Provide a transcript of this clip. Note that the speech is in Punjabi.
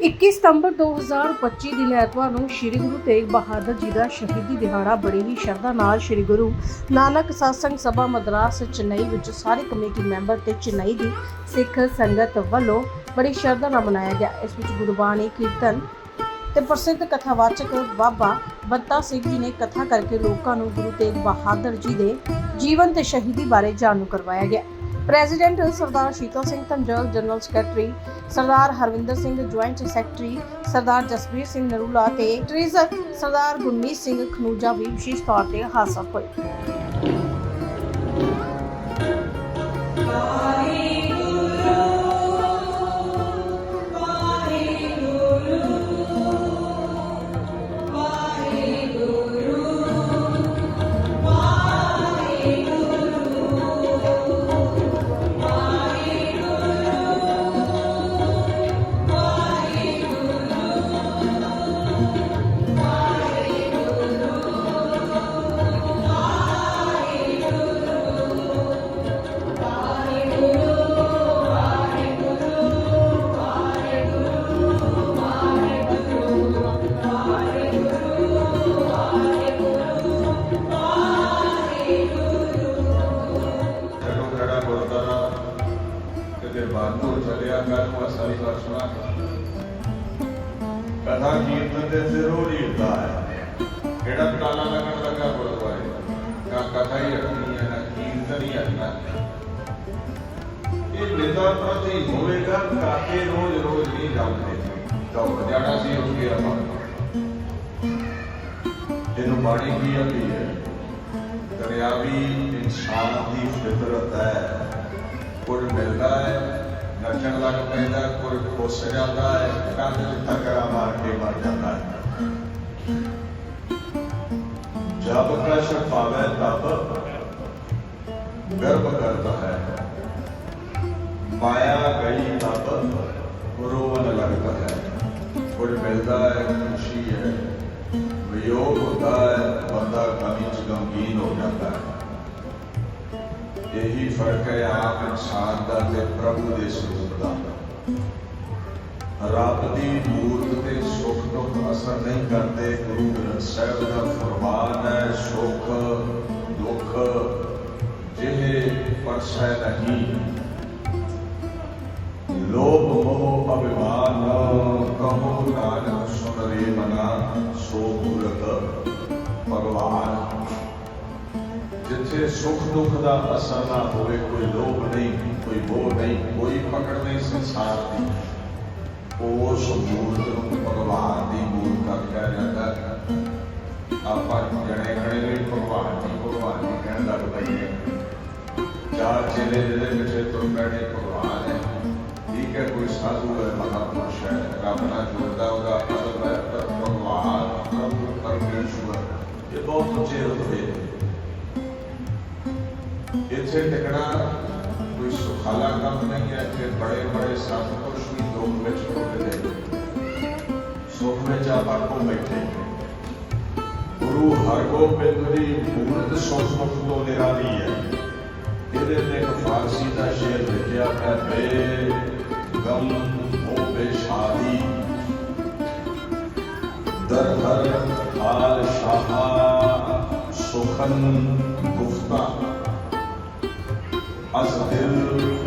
21 ਸਤੰਬਰ 2025 ਦੀ ਐਤਵਾਰ ਨੂੰ ਸ੍ਰੀ ਗੁਰੂ ਤੇਗ ਬਹਾਦਰ ਜੀ ਦਾ ਸ਼ਹੀਦੀ ਦਿਹਾੜਾ ਬੜੀ ਹੀ ਸ਼ਰਧਾ ਨਾਲ ਸ੍ਰੀ ਗੁਰੂ ਨਾਨਕ ਸਤਸੰਗ ਸਭਾ ਮਦਰਾਸ ਚੇਨਈ ਵਿੱਚ ਸਾਰੇ ਕਮੇਟੀ ਮੈਂਬਰ ਤੇ ਚੇਨਈ ਦੀ ਸਿੱਖ ਸੰਗਤ ਵੱਲੋਂ ਬੜੀ ਸ਼ਰਧਾ ਨਾਲ ਮਨਾਇਆ ਗਿਆ। ਇਸ ਵਿੱਚ ਗੁਰਬਾਣੀ, ਕੀਰਤਨ ਤੇ ਪ੍ਰਸਿੱਧ ਕਥਾਵਾਚਕ ਬਾਬਾ ਬੱਤਾ ਸਿੰਘ ਜੀ ਨੇ ਕਥਾ ਕਰਕੇ ਲੋਕਾਂ ਨੂੰ ਗੁਰੂ ਤੇਗ ਬਹਾਦਰ ਜੀ ਦੇ ਜੀਵਨ ਤੇ ਸ਼ਹੀਦੀ ਬਾਰੇ ਜਾਣੂ ਕਰਵਾਇਆ ਗਿਆ। President Sardar Sheetal Singh Dhanjal, general secretary Sardar Harvinder Singh, joint secretary Sardar Jasbir Singh Narula ਤੇ ਟ੍ਰੇਜ਼ਰ ਸਰਦਾਰ ਗੁਰਮੀਤ ਸਿੰਘ ਖਨੂਜਾ ਵੀ ਵਿਸ਼ੇਸ਼ ਤੌਰ ਤੇ ਹਾਜ਼ਰ ਹੋਏ। ਕਿਤੇ ਬਾਹਰ ਚੱਲਿਆ ਕਰ ਉਹ ਸਾਰੀ ਗੱਲ ਕਥਾ ਕੀਰਤਨ ਦੇ ਜ਼ਰੂਰ ਹੀ ਹੁੰਦਾ ਹੈ। ਕਿਹੜਾ ਟਾਲਾ ਲੱਗਣ ਲੱਗਾ ਗੁਰਦੁਆਰੇ ਕਾ ਕਥਾ ਹੀ ਰੱਖਣੀ ਹੈ, ਨਾ ਕੀਰਤਨ ਹੀ ਰੱਖਣਾ ਇਹ ਨਿਦਾ ਪ੍ਰਤੀ ਹੋਵੇਗਾ ਕਾਕੇ ਰੋਜ਼ ਰੋਜ਼ ਨਹੀਂ ਜਾਂਦੇ। ਦੌੜ ਜਾਣਾ ਸੀ ਉਸ ਕੇ ਆਪਾਂ। ਇਹਨੂੰ ਬਾਣੀ ਕੀ ਆਂਦੀ ਹੈ? ਦਰਿਆਵੀ ਇਨਸਾਨ ਦੀ ਫਿਤਰਤ ਹੈ। ਨੱਚਣ ਲੱਗ ਪੈਂਦਾ ਕੋਈ ਖੁੱਸ ਜਾਂਦਾ ਹੈ, ਕੰਨ ਚ ਟਕਰਾ ਮਾਰ ਕੇ ਮਰ ਜਾਂਦਾ ਹੈ। ਜਬ ਕਸ਼ ਪਾਵੇ ਤਬ ਗਰਭ ਕਰਦਾ ਹੈ। ਮਾਇਆ ਗਈ ਤਬ ਰੋਣ ਲੱਗਦਾ ਹੈ। ਕੁਝ ਮਿਲਦਾ ਹੈ, ਖੁਸ਼ੀ ਹੈ। ਵਿਯੋਗ ਹੁੰਦਾ ਹੈ, ਬੰਦਾ ਕਮੀ ਚ ਗਮਗੀਨ ਹੋ ਜਾਂਦਾ ਹੈ। ਇਹੀ ਫ਼ਰਕ ਹੈ ਆਪ ਇਨਸਾਨ ਦਾ ਤੇ ਪ੍ਰਭੂ ਦੇ ਸਰੂਪ ਦੀ ਮੂਰਤ ਤੇ ਸੁੱਖ ਦੁੱਖ ਅਸਰ ਨਹੀਂ ਕਰਦੇ, ਗੁਰੂ ਗ੍ਰੰਥ ਸਾਹਿਬ ਦਾ ਫਰਮਾਨ ਹੈ, ਸੁੱਖ, ਦੁੱਖ ਜਿਹੇ ਪਰਸੈ ਨਹੀਂ। ਲੋਭ ਮੋਹ ਅਭਿਮਾਨ, ਕਹੋ ਨਾਨਕ ਸੁਨ ਮਨਾ, ਸੋ ਮੂਰਤ ਭਗਵਾਨ। ਜਿੱਥੇ ਸੁੱਖ ਦੁੱਖ ਦਾ ਅਸਰ ਨਾ ਹੋਵੇ, ਕੋਈ ਲੋਭ ਨਹੀਂ, ਕੋਈ ਮੋਹ ਨਹੀਂ, ਕੋਈ ਪਕੜ ਨਹੀਂ ਸੰਸਾਰ ਦੀ। ਉਸ ਮੂਰਤ ਨੂੰ ਭਗਵਾਨ ਦੀ ਮੂਰਤ ਕਿਹਾ ਜਾਂਦਾ ਹੈ। ਆਪਾਂ ਜਣੇ ਖੜੇ ਨੇ, ਭਗਵਾਨ ਦੀ ਭਗਵਾਨ ਦੀ ਕਹਿਣ ਲੱਗ ਪਈਏ ਚਾਰ ਚੇਲੇ ਜਿਹੜੇ ਪਿੱਛੇ ਤੁਰ ਪੈਣੇ ਭਗਵਾਨ ਹੈ। ਠੀਕ ਹੈ, ਕੋਈ ਸਾਧੂ ਹੈ ਮਹਾਪੁਰਸ਼ ਹੈ। ਰੱਬ ਨਾਲ ਜੁੜਦਾ, ਉਹਦਾ ਅਦਬ ਹੈ ਪਰ ਭਗਵਾਨ ਪ੍ਰਭੂ ਪਰਮੇਸ਼ਵਰ। ਇਹ ਬਹੁਤ ਉੱਚੇ ਰੁਤਬੇ ਇੱਥੇ ਟਿਕਣਾ ਕੋਈ ਸੁਖਾਲਾ ਕੰਮ ਨਹੀਂ ਹੈ ਇੱਥੇ ਬੜੇ ਬੜੇ ਸਤਿਪੁਰਸ਼ ਵੀ ਦੁੱਖ ਵਿੱਚ ਟੁੱਟਦੇ ਨੇ। ਸੁਖ ਵਿੱਚ ਆਪਾਂ ਕੋ ਬੈਠੇ ਗੁਰੂ ਹਰਗੋਬਿੰਦ ਦੀ ਮੂਰਤ ਸੁਖ ਤੋਂ ਨਿਰਾਲੀ ਹੈ। ਇਹਦੇ ਤੇ ਇੱਕ ਫਾਰਸੀ ਦਾ ਸ਼ੇਰ ਲਿਖਿਆ ਹੈ ਬੇ ਗਮ ਹੋ ਬੇਸ਼ਾਦੀ। ਦਰ ਹਰ ਹਾਲ ਸ਼ਾਹਾ ਸੁਖਨ ਗੁਫਤਾ। I'll Azrael.